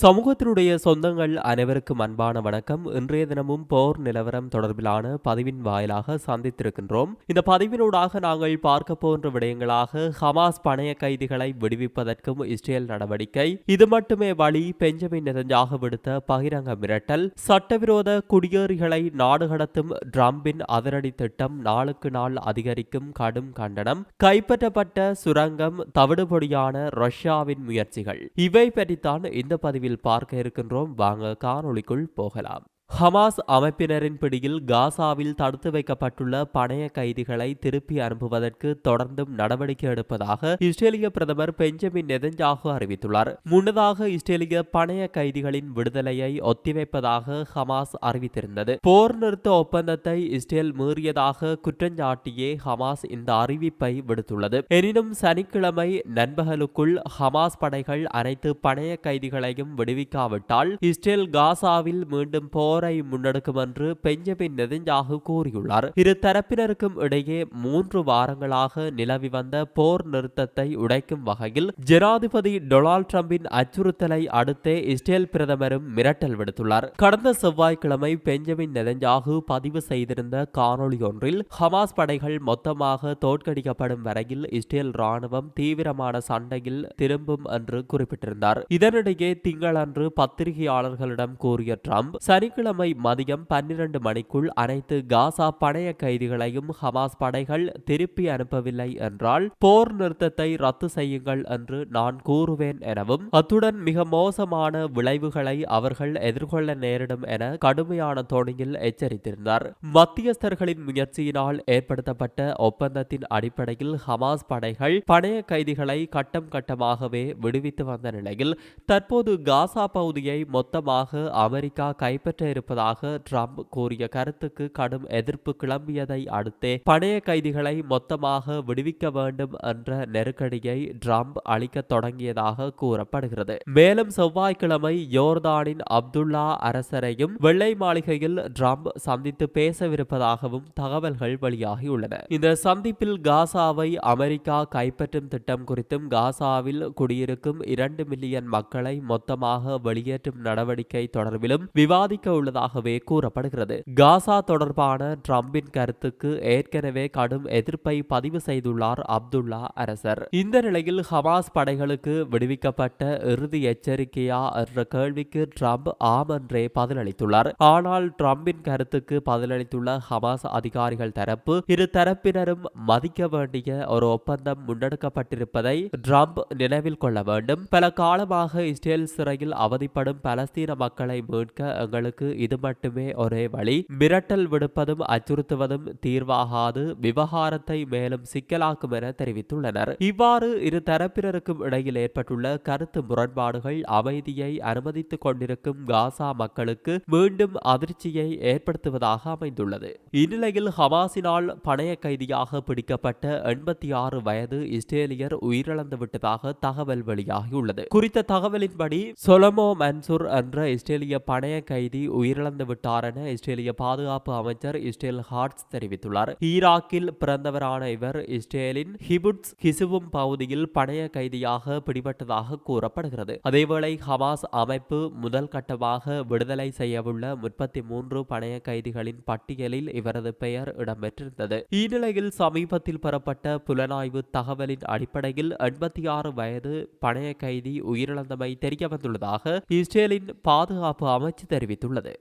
சமூகத்தினுடைய சொந்தங்கள் அனைவருக்கும் அன்பான வணக்கம். இன்றைய தினமும் போர் நிலவரம் தொடர்பிலான பதிவின் வாயிலாக சந்தித்திருக்கின்றோம். இந்த பதிவினூடாக நாங்கள் பார்க்க போன்ற விடயங்களாக ஹமாஸ் பணைய கைதிகளை விடுவிப்பதற்கும் இஸ்ரேல் நடவடிக்கை இது மட்டுமே வழி பெஞ்சமின் நெதஞ்சாக விடுத்த பகிரங்க மிரட்டல் சட்டவிரோத குடியேறிகளை நாடு கடத்தும் ட்ரம்பின் அதிரடி திட்டம் நாளுக்கு நாள் அதிகரிக்கும் கடும் கண்டனம் கைப்பற்றப்பட்ட சுரங்கம் தவிடுபொடியான ரஷ்யாவின் முயற்சிகள். இவை பற்றித்தான் இந்த பதிவில் பார்க்க இருக்கின்றோம். வாங்க காணொளிக்குள் போகலாம். ஹமாஸ் அமைப்பினரின் பிடியில் காசாவில் தடுத்து வைக்கப்பட்டுள்ள பணைய கைதிகளை திருப்பி அனுப்புவதற்கு தொடர்ந்தும் நடவடிக்கை எடுப்பதாக இஸ்ரேலிய பிரதமர் பெஞ்சமின் நெதஞ்சாகு அறிவித்துள்ளார். முன்னதாக இஸ்ரேலிய பணைய கைதிகளின் விடுதலையை ஒத்திவைப்பதாக ஹமாஸ் அறிவித்திருந்தது. போர் நிறுத்த ஒப்பந்தத்தை இஸ்ரேல் மீறியதாக குற்றஞ்சாட்டியே ஹமாஸ் இந்த அறிவிப்பை விடுத்துள்ளது. எனினும் சனிக்கிழமை நண்பகலுக்குள் ஹமாஸ் படைகள் அனைத்து பணைய கைதிகளையும் விடுவிக்காவிட்டால் இஸ்ரேல் காசாவில் மீண்டும் போர் போரை முன்னெடுக்கும் என்று பெஞ்சமின் நெதஞ்சாகு கூறியுள்ளார். இரு தரப்பினருக்கும் இடையே மூன்று வாரங்களாக நிலவி வந்த போர் நிறுத்தத்தை உடைக்கும் வகையில் ஜனாதிபதி டொனால்ட் ட்ரம்பின் அச்சுறுத்தலை அடுத்தே இஸ்ரேல் பிரதமரும் மிரட்டல் விடுத்துள்ளார். கடந்த செவ்வாய்க்கிழமை பெஞ்சமின் நெதஞ்சாகு பதிவு செய்திருந்த காணொலி ஒன்றில் ஹமாஸ் படைகள் மொத்தமாக தோற்கடிக்கப்படும் வரையில் இஸ்ரேல் ராணுவம் தீவிரமான சண்டையில் திரும்பும் என்று குறிப்பிட்டிருந்தார். இதனிடையே திங்களன்று பத்திரிகையாளர்களிடம் கூறிய ட்ரம்ப் சனிக்கிழமை மதியம் பன்னிரண்டு மணிக்குள் அனைத்து காசா பணைய கைதிகளையும் ஹமாஸ் படைகள் திருப்பி அனுப்பவில்லை என்றால் போர் நிறுத்தத்தை ரத்து செய்யுங்கள் என்று நான் கூறுவேன் எனவும் அத்துடன் மிக மோசமான விளைவுகளை அவர்கள் எதிர்கொள்ள நேரிடும் என கடுமையான தோணியில் எச்சரித்திருந்தார். மத்தியஸ்தர்களின் முயற்சியினால் ஏற்படுத்தப்பட்ட ஒப்பந்தத்தின் அடிப்படையில் ஹமாஸ் படைகள் பணைய கைதிகளை கட்டம் கட்டமாகவே விடுவித்து வந்த நிலையில் தற்போது காசா பகுதியை மொத்தமாக அமெரிக்கா கைப்பற்ற இருப்பதாக ட்ரம்ப் கூறிய கருத்துக்கு கடும் எதிர்ப்பு கிளம்பியதை அடுத்தே பணைய கைதிகளை மொத்தமாக விடுவிக்க வேண்டும் என்ற நெருக்கடியை ட்ரம்ப் அளிக்க தொடங்கியதாக கூறப்படுகிறது. மேலும் செவ்வாய்க்கிழமை யோர்தானின் அப்துல்லா அரசரையும் வெள்ளை மாளிகையில் ட்ரம்ப் சந்தித்து பேசவிருப்பதாகவும் தகவல்கள் வெளியாகியுள்ளன. இந்த சந்திப்பில் காசாவை அமெரிக்கா கைப்பற்றும் திட்டம் குறித்தும் காசாவில் குடியிருக்கும் இரண்டு மில்லியன் மக்களை மொத்தமாக வெளியேற்றும் நடவடிக்கை தொடர்பிலும் விவாதிக்க உள்ளதாகவே கூறப்படுகிறது. காசா தொடர்பான டிரம்பின் கருத்துக்கு ஏற்கனவே கடும் எதிர்ப்பை பதிவு செய்துள்ளார் அப்துல்லா அரசர். இந்த நிலையில் ஹமாஸ் படைகளுக்கு விடுவிக்கப்பட்ட இறுதி எச்சரிக்கையா என்ற கேள்விக்கு டிரம்ப் ஆம் என்றே பதிலளித்துள்ளார். ஆனால் டிரம்பின் கருத்துக்கு பதிலளித்துள்ள ஹமாஸ் அதிகாரிகள் தரப்பு இரு தரப்பினரும் மதிக்க வேண்டிய ஒரு ஒப்பந்தம் முன்னெடுக்கப்பட்டிருப்பதை ட்ரம்ப் நினைவில் கொள்ள வேண்டும். பல காலமாக இஸ்ரேல் சிறையில் அவதிப்படும் பலஸ்தீன மக்களை மீட்க எங்களுக்கு இது மட்டுமே ஒரே வழி மிரட்டல் விடுப்பதும் அச்சுறுத்துவதும் தீர்வாகாது விவகாரத்தை மேலும் சிக்கலாக்கும் என தெரிவித்துள்ளனர் இவ்வாறு இரு தரப்பினருக்கும் இடையில் ஏற்பட்டுள்ள கருத்து முரண்பாடுகள் அமைதியை அனுமதித்துக் கொண்டிருக்கும் காசா மக்களுக்கு மீண்டும் அதிர்ச்சியை ஏற்படுத்துவதாக அமைந்துள்ளது. இந்நிலையில் ஹமாஸினால் பணைய கைதியாக பிடிக்கப்பட்ட எண்பத்தி ஆறு வயது இஸ்ரேலியர் உயிரிழந்து விட்டதாக தகவல் வெளியாகியுள்ளது குறித்த தகவலின்படி சொலமோ மன்சூர் என்ற இஸ்ரேலிய பணைய கைதி உயிரிழந்து விட்டார் என இஸ்ரேலிய பாதுகாப்பு அமைச்சர் இஸ்ரேல் ஹார்ட்ஸ் தெரிவித்துள்ளார். ஈராக்கில் பிறந்தவரான இவர் இஸ்ரேலின் ஹிபுட்ஸ் ஹிசுவும் பகுதியில் பணைய கைதியாக பிடிபட்டதாக கூறப்படுகிறது. அதேவேளை ஹமாஸ் அமைப்பு முதல் கட்டமாக விடுதலை செய்யவுள்ள முப்பத்தி மூன்று பணைய கைதிகளின் பட்டியலில் இவரது பெயர் இடம்பெற்றிருந்தது. இந்நிலையில் சமீபத்தில் பெறப்பட்ட புலனாய்வு தகவலின் அடிப்படையில் எண்பத்தி ஆறு வயது பணைய கைதி உயிரிழந்தமை தெரியவந்துள்ளதாக இஸ்ரேலின் பாதுகாப்பு அமைச்சு தெரிவித்துள்ளது.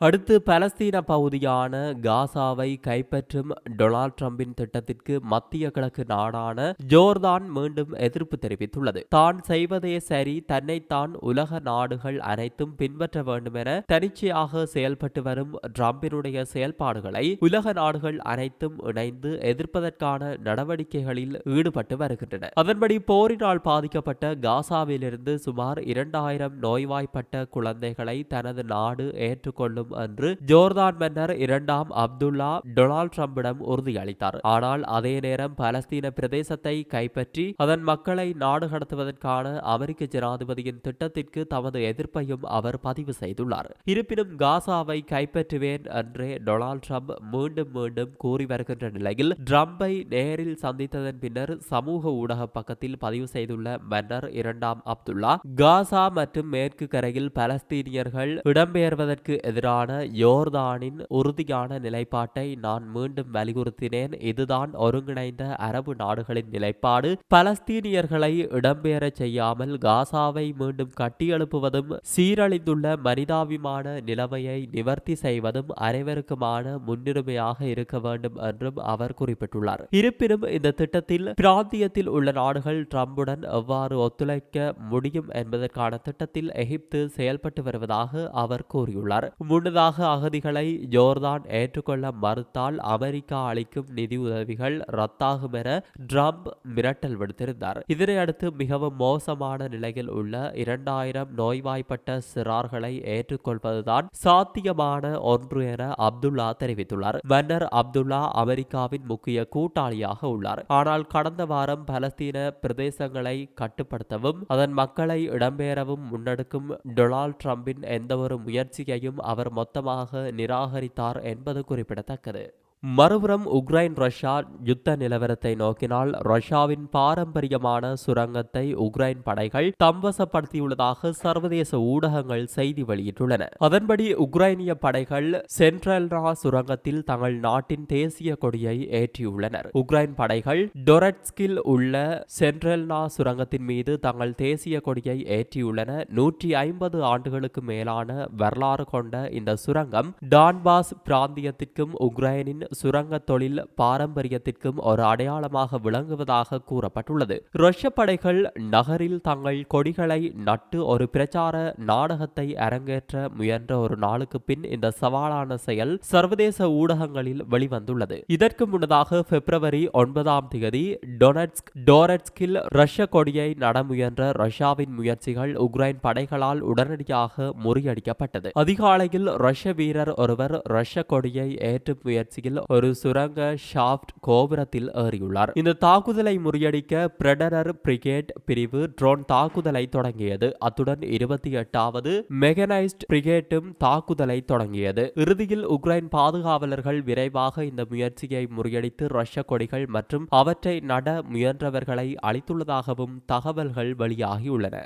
அடுத்து பலஸ்தீன பகுதியான காசாவை கைப்பற்றும் டொனால்ட் ட்ரம்பின் திட்டத்திற்கு மத்திய கிழக்கு நாடான ஜோர்தான் மீண்டும் எதிர்ப்பு தெரிவித்துள்ளது. தான் செய்வதே சரி தன்னைத்தான் உலக நாடுகள் அனைத்தும் பின்பற்ற வேண்டும் என தனிச்சையாக செயல்பட்டு வரும் ட்ரம்பினுடைய செயல்பாடுகளை உலக நாடுகள் அனைத்தும் இணைந்து எதிர்ப்பதற்கான நடவடிக்கைகளில் ஈடுபட்டு வருகின்றன. அதன்படி போரினால் பாதிக்கப்பட்ட காசாவிலிருந்து சுமார் இரண்டாயிரம் நோய்வாய்ப்பட்ட குழந்தைகளை தனது நாடு ஏற்றுக்கொள்ளும் வேண்டும் என்று ஜோர்தான் மன்னர் இரண்டாம் அப்துல்லா டொனால்ட் ட்ரம்பிடம் உறுதியளித்தார். ஆனால் அதே நேரம் பலஸ்தீன பிரதேசத்தை கைப்பற்றி அதன் மக்களை நாடு கடத்துவதற்கான அமெரிக்க ஜனாதிபதியின் திட்டத்திற்கு தமது எதிர்ப்பையும் அவர் பதிவு செய்துள்ளார். இருப்பினும் காசாவை கைப்பற்றுவேன் என்றே டொனால்ட் ட்ரம்ப் மீண்டும் மீண்டும் கூறி வருகின்ற நிலையில் ட்ரம்பை நேரில் சந்தித்ததன் பின்னர் சமூக ஊடக பக்கத்தில் பதிவு செய்துள்ள மன்னர் இரண்டாம் அப்துல்லா காசா மற்றும் மேற்கு கரையில் பலஸ்தீனியர்கள் இடம்பெயர்வதற்கு எதிரான யோர்தானின் உறுதியான நிலைப்பாட்டை நான் மீண்டும் வலியுறுத்தினேன். இதுதான் ஒருங்கிணைந்த அரபு நாடுகளின் நிலைப்பாடு. பலஸ்தீனியர்களை இடம்பெயரச் செய்யாமல் காசாவை மீண்டும் கட்டியெழுப்புவதும் சீரழிந்துள்ள மனிதாபிமான நிலைமையை நிவர்த்தி செய்வதும் அனைவருக்குமான முன்னுரிமையாக இருக்க வேண்டும் என்றும் அவர் குறிப்பிட்டுள்ளார். இருப்பினும் இந்த திட்டத்தில் பிராந்தியத்தில் உள்ள நாடுகள் ட்ரம்புடன் எவ்வாறு ஒத்துழைக்க முடியும் என்பதற்கான திட்டத்தில் எகிப்து செயல்பட்டு வருவதாக அவர் கூறியுள்ளார். முன்னதாக அகதிகளை ஜோர்தான் ஏற்றுக்கொள்ள மறுத்தால் அமெரிக்கா அளிக்கும் நிதி உதவிகள் ரத்தாகும் என ட்ரம்ப் மிரட்டல் விடுத்திருந்தார். இதனையடுத்து மிகவும் மோசமான நிலையில் உள்ள இரண்டாயிரம் நோய்வாய்ப்பட்ட சிறார்களை ஏற்றுக்கொள்வதுதான் சாத்தியமான ஒன்று என அப்துல்லா தெரிவித்துள்ளார். மன்னர் அப்துல்லா அமெரிக்காவின் முக்கிய கூட்டாளியாக உள்ளார். ஆனால் கடந்த வாரம் பலஸ்தீன பிரதேசங்களை கட்டுப்படுத்தவும் அதன் மக்களை இடம்பெயரவும் முன்னெடுக்கும் டொனால்ட் ட்ரம்பின் எந்தவொரு முயற்சியையும் அவர் மொத்தமாக நிராகரித்தார் என்பது குறிப்பிடத்தக்கது. மறுபுறம் உக்ரைன் ரஷ்யா யுத்த நிலவரத்தை நோக்கினால் ரஷ்யாவின் பாரம்பரியமான சுரங்கத்தை உக்ரைன் படைகள் தம்வசப்படுத்தியுள்ளதாக சர்வதேச ஊடகங்கள் செய்தி வெளியிட்டுள்ளன. அதன்படி உக்ரைனிய படைகள் சென்ட்ரல்ரா சுரங்கத்தில் தங்கள் நாட்டின் தேசிய கொடியை ஏற்றியுள்ளனர். உக்ரைன் படைகள் டொரட்ஸ்கில் உள்ள சென்ட்ரல்னா சுரங்கத்தின் மீது தங்கள் தேசிய கொடியை ஏற்றியுள்ளன. நூற்றி ஐம்பது ஆண்டுகளுக்கு மேலான வரலாறு கொண்ட இந்த சுரங்கம் டான்பாஸ் பிராந்தியத்திற்கும் உக்ரைனின் சுரங்க தொழில் பாரம்பரியத்திற்கும் ஒரு அடையாளமாக விளங்குவதாக கூறப்பட்டுள்ளது. ரஷ்ய படைகள் நகரில் தங்கள் கொடிகளை நட்டு ஒரு பிரச்சார நாடகத்தை அரங்கேற்ற முயன்ற ஒரு நாளுக்கு பின் இந்த சவாலான செயல் சர்வதேச ஊடகங்களில் வெளிவந்துள்ளது. இதற்கு முன்னதாக பிப்ரவரி ஒன்பதாம் தேதி டொனட்ஸ்க் டோரட்ஸ்கில் ரஷ்ய கொடியை நடமுயன்ற ரஷ்யாவின் முயற்சிகள் உக்ரைன் படைகளால் உடனடியாக முறியடிக்கப்பட்டது. அதிகாலையில் ரஷ்ய வீரர் ஒருவர் ரஷ்ய கொடியை ஏற்றும் முயற்சியில் ஒரு சுரங்க ஷாப்ட் கோபுரத்தில் ஏறியுள்ளார். இந்த தாக்குதலை முறியடிக்க பிரெடரர் பிரிகேட் பிரிவு ட்ரோன் தாக்குதலை தொடங்கியது. அத்துடன் இருபத்தி எட்டாவது மெகனைஸ்ட் பிரிகேட்டும் தாக்குதலை தொடங்கியது. இறுதியில் உக்ரைன் பாதுகாவலர்கள் விரைவாக இந்த முயற்சியை முறியடித்து ரஷ்ய கொடிகள் மற்றும் அவற்றை நட முயன்றவர்களை அளித்துள்ளதாகவும் தகவல்கள் வெளியாகியுள்ளன.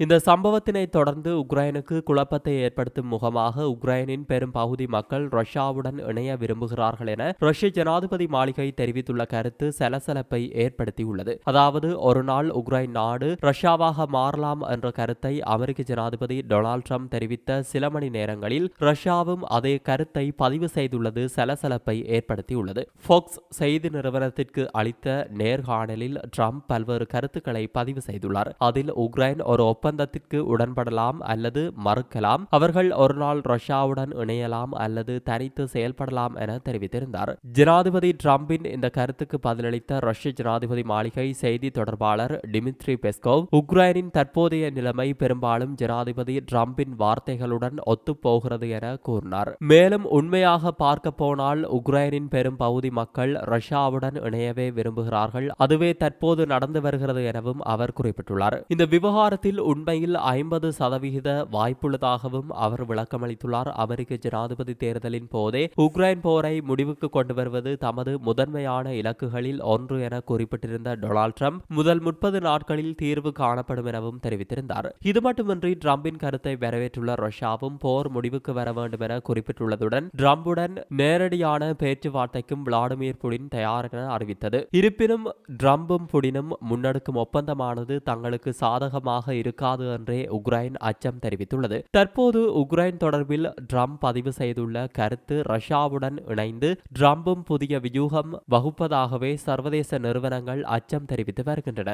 இந்த சம்பவத்தினை தொடர்ந்து உக்ரைனுக்கு குழப்பத்தை ஏற்படுத்தும் முகமாக உக்ரைனின் பெரும் பகுதி மக்கள் ரஷ்யாவுடன் இணைய விரும்புகிறார்கள் என ரஷ்ய ஜனாதிபதி மாளிகை தெரிவித்துள்ள கருத்து சலசலப்பை ஏற்படுத்தியுள்ளது. அதாவது ஒரு நாள் உக்ரைன் நாடு ரஷ்யாவாக மாறலாம் என்ற கருத்தை அமெரிக்க ஜனாதிபதி டொனால்ட் ட்ரம்ப் தெரிவித்த சில மணி நேரங்களில் ரஷ்யாவும் அதே கருத்தை பதிவு செய்துள்ளது சலசலப்பை ஏற்படுத்தியுள்ளது. ஃபோக்ஸ் செய்தி நிறுவனத்திற்கு அளித்த நேர்காணலில் ட்ரம்ப் பல்வேறு கருத்துக்களை பதிவு செய்துள்ளார். அதில் உக்ரைன் ஒரு ஒப்பந்தத்திற்கு உடன்படலாம் அல்லது மறுக்கலாம். அவர்கள் ஒரு நாள் ரஷ்யாவுடன் இணையலாம் அல்லது தனித்து செயல்படலாம் என தெரிவித்திருந்தார். ஜனாதிபதி டிரம்பின் இந்த கருத்துக்கு பதிலளித்த ரஷ்ய ஜனாதிபதி மாளிகை செய்தி தொடர்பாளர் டிமித்ரி பெஸ்கோவ் உக்ரைனின் தற்போதைய நிலைமை பெரும்பாலும் ஜனாதிபதி டிரம்பின் வார்த்தைகளுடன் ஒத்துப்போகிறது என கூறினார். மேலும் உண்மையாக பார்க்க போனால் உக்ரைனின் பெரும் பகுதி மக்கள் ரஷ்யாவுடன் இணையவே விரும்புகிறார்கள். அதுவே தற்போது நடந்து வருகிறது எனவும் அவர் குறிப்பிட்டுள்ளார். இந்த விவகாரத்தில் உண்மையில் ஐம்பது சதவிகித வாய்ப்புள்ளதாகவும் அவர் விளக்கமளித்துள்ளார். அமெரிக்க ஜனாதிபதி தேர்தலின் போதே உக்ரைன் போரை முடிவுக்கு கொண்டு வருவது தமது முதன்மையான இலக்குகளில் ஒன்று என குறிப்பிட்டிருந்த டொனால்ட் ட்ரம்ப் முதல் முப்பது நாட்களில் தீர்வு காணப்படும் எனவும் தெரிவித்திருந்தார். இது மட்டுமின்றி டிரம்பின் கருத்தை வரவேற்றுள்ள ரஷ்யாவும் போர் முடிவுக்கு வர வேண்டும் என குறிப்பிட்டுள்ளதுடன் டிரம்புடன் நேரடியான பேச்சுவார்த்தைக்கும் விளாடிமிர் புடின் தயார் என அறிவித்தது. இருப்பினும் டிரம்பும் புடினும் முன்னெடுக்கும் ஒப்பந்தமானது தங்களுக்கு சாதகமாக இருக்க இருக்காது என்றே உக்ரைன் அச்சம் தெரிவித்துள்ளது. தற்போது உக்ரைன் தொடர்பில் ட்ரம்ப் பதிவு செய்துள்ள கருத்து ரஷ்யாவுடன் இணைந்து ட்ரம்பும் புதிய வியூகம் வகுப்பதாகவே சர்வதேச நிறுவனங்கள் அச்சம் தெரிவித்து வருகின்றன.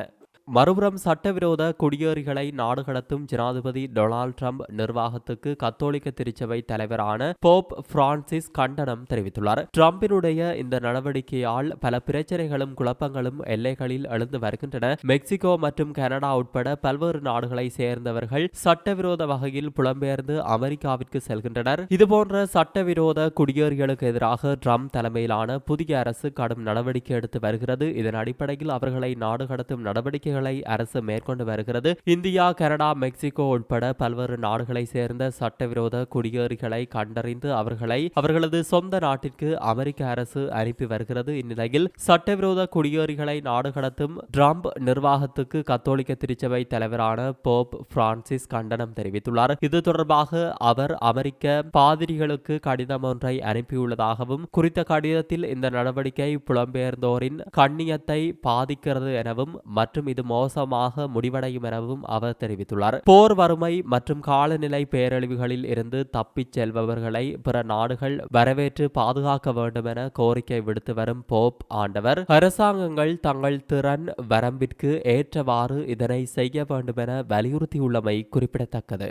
மறுபுறம் சட்டவிரோத குடியேறிகளை நாடு கடத்தும் ஜனாதிபதி டொனால்ட் ட்ரம்ப் நிர்வாகத்துக்கு கத்தோலிக்க திருச்சபை தலைவரான போப் பிரான்சிஸ் கண்டனம் தெரிவித்துள்ளார். டிரம்பினுடைய இந்த நடவடிக்கையால் பல பிரச்சனைகளும் குழப்பங்களும் எல்லைகளில் எழுந்து வருகின்றன. மெக்சிகோ மற்றும் கனடா உட்பட பல்வேறு நாடுகளை சேர்ந்தவர்கள் சட்டவிரோத வகையில் புலம்பெயர்ந்து அமெரிக்காவிற்கு செல்கின்றனர். இதுபோன்ற சட்டவிரோத குடியேறிகளுக்கு எதிராக ட்ரம்ப் தலைமையிலான புதிய அரசு கடும் நடவடிக்கை எடுத்து வருகிறது. இதன் அடிப்படையில் அவர்களை நாடு கடத்தும் நடவடிக்கைகள் அரசு மேற்கொண்டு வருகிறது. இந்தியா கனடா மெக்சிகோ உட்பட பல்வேறு நாடுகளை சேர்ந்த சட்டவிரோத குடியேறிகளை கண்டறிந்து அவர்களை அவர்களது சொந்த நாட்டிற்கு அமெரிக்க அரசு அனுப்பி வருகிறது. இந்நிலையில் சட்டவிரோத குடியேறிகளை நாடு கடத்தும் ட்ரம்ப் நிர்வாகத்துக்கு கத்தோலிக்க திருச்சபை தலைவரான போப் பிரான்சிஸ் கண்டனம் தெரிவித்துள்ளார். இது தொடர்பாக அவர் அமெரிக்க பாதிரிகளுக்கு கடிதம் ஒன்றை அனுப்பியுள்ளதாகவும் குறித்த கடிதத்தில் இந்த நடவடிக்கை புலம்பெயர்ந்தோரின் கண்ணியத்தை பாதிக்கிறது எனவும் மற்றும் இது மோசமாக முடிவடையும் எனவும் அவர் தெரிவித்துள்ளார். போர் வறுமை மற்றும் காலநிலை பேரழிவுகளில் இருந்து தப்பிச் செல்பவர்களை பிற நாடுகள் வரவேற்று பாதுகாக்க வேண்டும் என கோரிக்கை விடுத்து வரும் போப் ஆண்டவர் அரசாங்கங்கள் தங்கள் திறன் வரம்பிற்கு ஏற்றவாறு இதனை செய்ய வேண்டும் என வலியுறுத்தியுள்ளமை குறிப்பிடத்தக்கது.